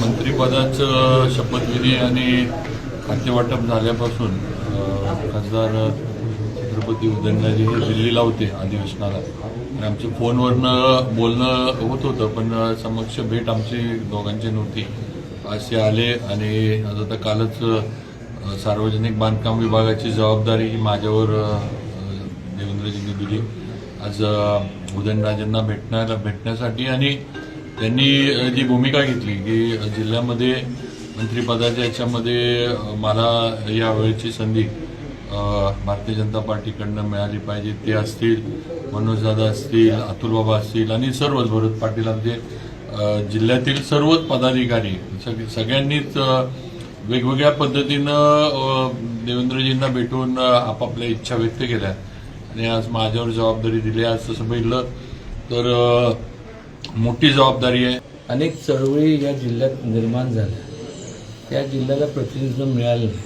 मंत्रिपदाचं शपथविधी आणि खातेवाटप झाल्यापासून खासदार छत्रपती उदयनराजे हे दिल्लीला होते अधिवेशनाला. आणि आमच्या फोनवरनं बोलणं होत होतं पण समक्ष भेट आमची दोघांची नव्हती. असे आले आणि आज आता कालच सार्वजनिक बांधकाम विभागाची जबाबदारी ही माझ्यावर देवेंद्रजींनी दिली. आज उदयनराजेंना भेटण्याला भेटण्यासाठी आणि त्यांनी जी भूमिका घेतली की जिल्ह्यामध्ये मंत्रिपदाच्या याच्यामध्ये मला यावेळची संधी भारतीय जनता पार्टीकडनं मिळाली पाहिजे. ते असतील मनोजदादा असतील अतुलबाबा असतील आणि सर्वच भरत पाटील आमचे जिल्ह्यातील सर्वच पदाधिकारी सग- सगळ्यांनीच वेगवेगळ्या पद्धतीनं देवेंद्रजींना भेटून आपापल्या इच्छा व्यक्त केल्या. आणि आज माझ्यावर जबाबदारी दिली आज समजलं तर मोठी जबाबदारी आहे. अनेक चळवळी या जिल्ह्यात निर्माण झाल्या. त्या जिल्ह्याला प्रतिनिधित्व मिळालं नाही.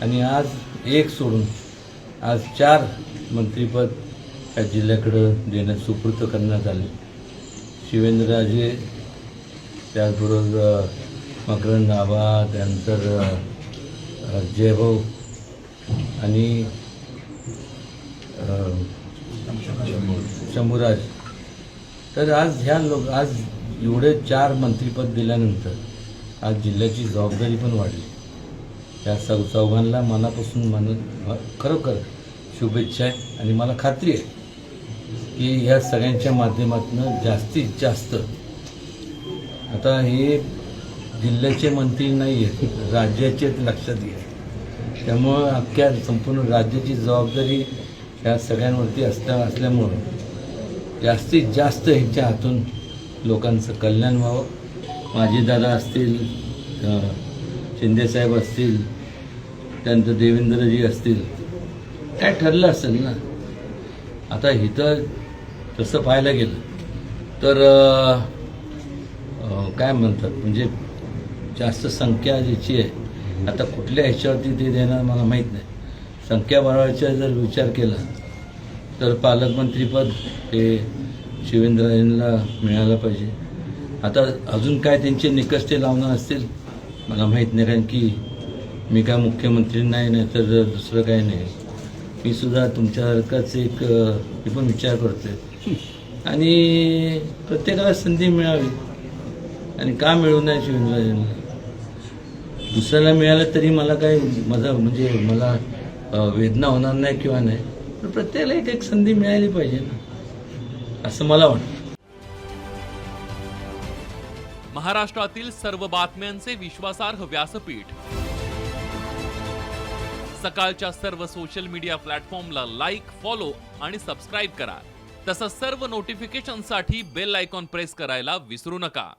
आणि आज एक सोडून आज चार मंत्रिपद या जिल्ह्याकडं देण्यास सुपूर्त करण्यात आले. शिवेंद्रराजे त्याचबरोबर मकरंद आबा त्यानंतर जयभाऊ आणि अ, शंभूराज. तर आज ह्या लोक आज एवढे चार मंत्रिपद दिल्यानंतर आज जिल्ह्याची जबाबदारी पण वाढली. या चौ चौघांना मनापासून मन खरोखर शुभेच्छा आहे आणि मला खात्री आहे की ह्या सगळ्यांच्या माध्यमातून जास्तीत जास्त आता हे जिल्ह्याचे मंत्री नाही आहेत राज्याचे लक्षात घ्या. त्यामुळं अख्ख्या संपूर्ण राज्याची जबाबदारी ह्या सगळ्यांवरती असल्या असल्यामुळं जास्तीत जास्त ह्यांच्या हातून लोकांचं कल्याण व्हावं. माझी दादा असतील शिंदेसाहेब असतील त्यानंतर देवेंद्रजी असतील काय ठरलं असेल ना? आता इथं तसं पाहायला गेलं तर काय म्हणतात म्हणजे जास्त संख्या ज्याची आहे आता कुठल्या ह्याच्यावरती ते देणार मला माहीत नाही. संख्या वाढवायचा जर विचार केला तर पालकमंत्रीपद हे शिवेंद्रराजेंना मिळालं पाहिजे. आता अजून काय त्यांचे निकष ते लावणार असतील मला माहीत नाही कारण की मी काय मुख्यमंत्री नाही नाही तर दुसरं काही नाही. मी सुद्धा तुमच्यासारखाच एक मी पण विचार करतोय. आणि प्रत्येकाला संधी मिळावी आणि का मिळू नये शिवेंद्रराजेंना दुसऱ्याला मिळालं तरी मला काय माझा म्हणजे मला वेदना होणार नाही किंवा नाही. पण प्रत्येकाला एक एक संधी मिळाली पाहिजे ना. असं मला वाटतं. महाराष्ट्रातील सर्व बातम्यांचे विश्वासार्ह व्यासपीठ. सकाळच्या सर्व सोशल मीडिया प्लॅटफॉर्मला लाईक फॉलो आणि सबस्क्राईब करा. तसंच सर्व नोटिफिकेशनसाठी बेल आयकॉन प्रेस करायला विसरू नका.